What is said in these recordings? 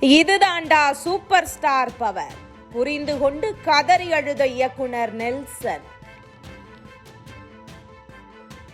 இதுதாண்டா super star power. புரிந்து கொண்டு கதறி அழுத இயக்குனர் நெல்சன்.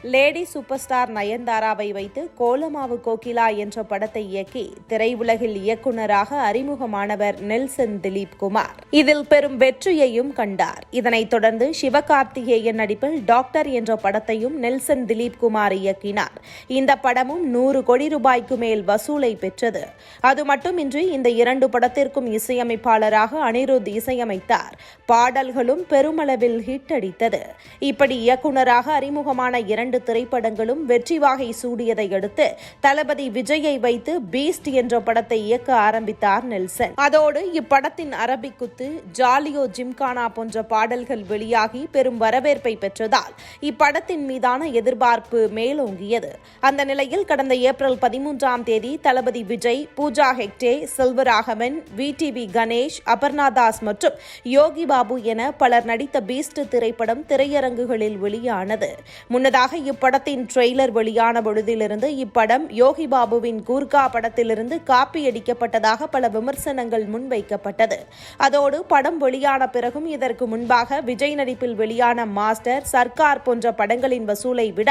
லேடி சூப்பர் ஸ்டார் நயன்தாராவை வைத்து கோலமாவு கோகிலா என்ற படத்தை இயக்கி திரையுலகில் இயக்குநராக அறிமுகமானவர் நெல்சன் திலீப் குமார். இதில் பெரும் வெற்றியையும் கண்டார். இதனைத் தொடர்ந்து சிவகார்த்திகேயன் நடிப்பில் டாக்டர் என்ற படத்தையும் நெல்சன் திலீப் குமார் இயக்கினார். இந்த படமும் நூறு கோடி ரூபாய்க்கு மேல் வசூலை பெற்றது. அது மட்டுமின்றி இந்த இரண்டு படத்திற்கும் இசையமைப்பாளராக அனிருத் இசையமைத்தார். பாடல்களும் பெருமளவில் ஹிட் அடித்தது. இப்படி இயக்குநராக அறிமுகமான இரண்டு இரண்டு திரைப்படங்களும் வெற்றி வாகை சூடியதை அடுத்து தளபதி விஜயை வைத்து பீஸ்ட் என்ற படத்தை இயக்க ஆரம்பித்தார் நெல்சன். அதோடு இப்படத்தின் அரபிக் குத்து ஜாலியோ ஜிம்கானா போன்ற பாடல்கள் வெளியாகி பெரும் வரவேற்பை பெற்றதால் இப்படத்தின் மீதான எதிர்பார்ப்பு மேலோங்கியது. அந்த நிலையில் கடந்த ஏப்ரல் பதிமூன்றாம் தேதி தளபதி விஜய் பூஜா ஹெக்டே செல்வராகவன் வி விடிவி கணேஷ் அபர்ணா தாஸ் மற்றும் யோகி பாபு என பலர் நடித்த பீஸ்ட் திரைப்படம் திரையரங்குகளில் வெளியானது. முன்னதாக இப்படத்தின் ட்ரெய்லர் வெளியான பொழுதிலிருந்து இப்படம் யோகி பாபுவின் கூர்கா படத்திலிருந்து காப்பியடிக்கப்பட்டதாக பல விமர்சனங்கள் முன்வைக்கப்பட்டது. அதோடு படம் வெளியான பிறகும் இதற்கு முன்பாக விஜய் நடிப்பில் வெளியான மாஸ்டர் சர்க்கார் போன்ற படங்களின் வசூலை விட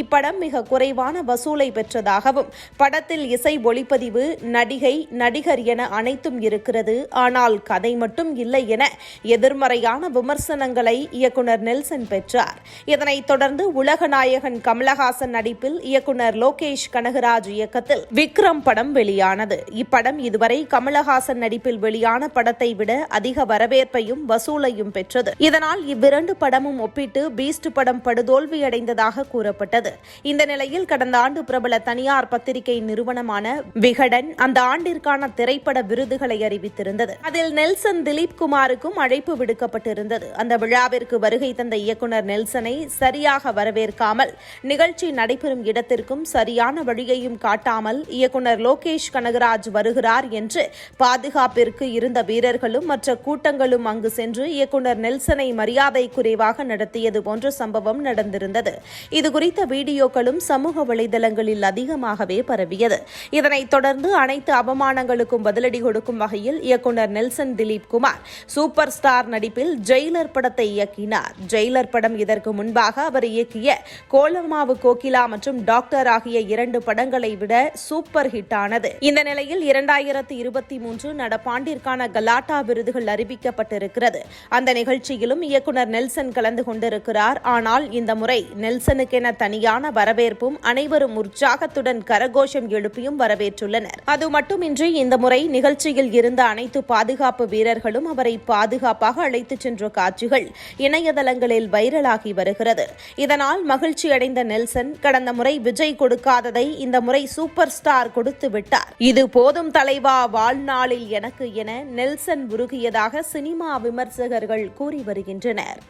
இப்படம் மிக குறைவான வசூலை பெற்றதாகவும் படத்தில் இசை ஒளிப்பதிவு நடிகை நடிகர் என அனைத்தும் இருக்கிறது. ஆனால் கதை மட்டும் இல்லை என எதிர்மறையான விமர்சனங்களை இயக்குனர் நெல்சன் பெற்றார். இதனைத் தொடர்ந்து உலக நாயகன் கமலஹாசன் நடிப்பில் இயக்குனர் லோகேஷ் கனகராஜ் இயக்கத்தில் விக்ரம் படம் வெளியானது. இப்படம் இதுவரை கமலஹாசன் நடிப்பில் வெளியான படத்தை விட அதிக வரவேற்பையும் வசூலையும் பெற்றது. இதனால் இவ்விரண்டு படமும் ஒப்பிட்டு பீஸ்ட் படம் படுதோல்வியடைந்ததாக கூறப்பட்டது. இந்த நிலையில் கடந்த ஆண்டு பிரபல தனியார் பத்திரிகை நிறுவனமான விகடன் அந்த ஆண்டிற்கான திரைப்பட விருதுகளை அறிவித்திருந்தது. அதில் நெல்சன் திலீப் குமாருக்கும் அழைப்பு விடுக்கப்பட்டிருந்தது. அந்த விழாவிற்கு வருகை தந்த இயக்குனர் நெல்சனை சரியாக வரவேற்காமல் நிகழ்ச்சி நடைபெறும் இடத்திற்கும் சரியான வழியையும் காட்டாமல் இயக்குநர் லோகேஷ் கனகராஜ் வருகிறார் என்று பாதுகாப்பிற்கு இருந்த வீரர்களும் மற்ற கூட்டங்களும் அங்கு சென்று இயக்குநர் நெல்சனை மரியாதை குறைவாக நடத்தியது போன்ற சம்பவம் நடந்திருந்தது. இதுகுறித்த வீடியோக்களும் சமூக வலைதளங்களில் அதிகமாகவே பரவியது. இதனைத் தொடர்ந்து அனைத்து அவமானங்களுக்கும் பதிலடி கொடுக்கும் வகையில் இயக்குநர் நெல்சன் திலீப் குமார் சூப்பர் ஸ்டார் நடிப்பில் ஜெயிலர் படத்தை இயக்கினார். ஜெயிலர் படம் இதற்கு முன்பாக அவர் இயக்கிய கோலமாவு கோகிலா மற்றும் டாக்டர் ஆகிய இரண்டு படங்களை விட சூப்பர் ஹிட் ஆனது இந்த நிலையில் இரண்டாயிரத்தி இருபத்தி மூன்று நடப்பாண்டிற்கான கலாட்டா விருதுகள் அறிவிக்கப்பட்டிருக்கிறது. அந்த நிகழ்ச்சியிலும் இயக்குனர் நெல்சன் கலந்து கொண்டிருக்கிறார். ஆனால் இந்த முறை நெல்சனுக்கென தனியான வரவேற்பும் அனைவரும் உற்சாகத்துடன் கரகோஷம் எழுப்பியும் வரவேற்றுள்ளனர். அது மட்டுமின்றி இந்த முறை நிகழ்ச்சியில் இருந்த அனைத்து பாதுகாப்பு வீரர்களும் அவரை பாதுகாப்பாக அழைத்துச் சென்ற காட்சிகள் இணையதளங்களில் வைரலாகி வருகிறது. இதனால் மகிழ்ச்சி அடைந்த நெல்சன் கடந்த முறை விஜய் கொடுக்காததை இந்த முறை சூப்பர் ஸ்டார் கொடுத்து விட்டார். இது போதும் தலைவா வாழ்நாளில் எனக்கு என நெல்சன் உருகியதாக சினிமா விமர்சகர்கள் கூறி வருகின்றனர்.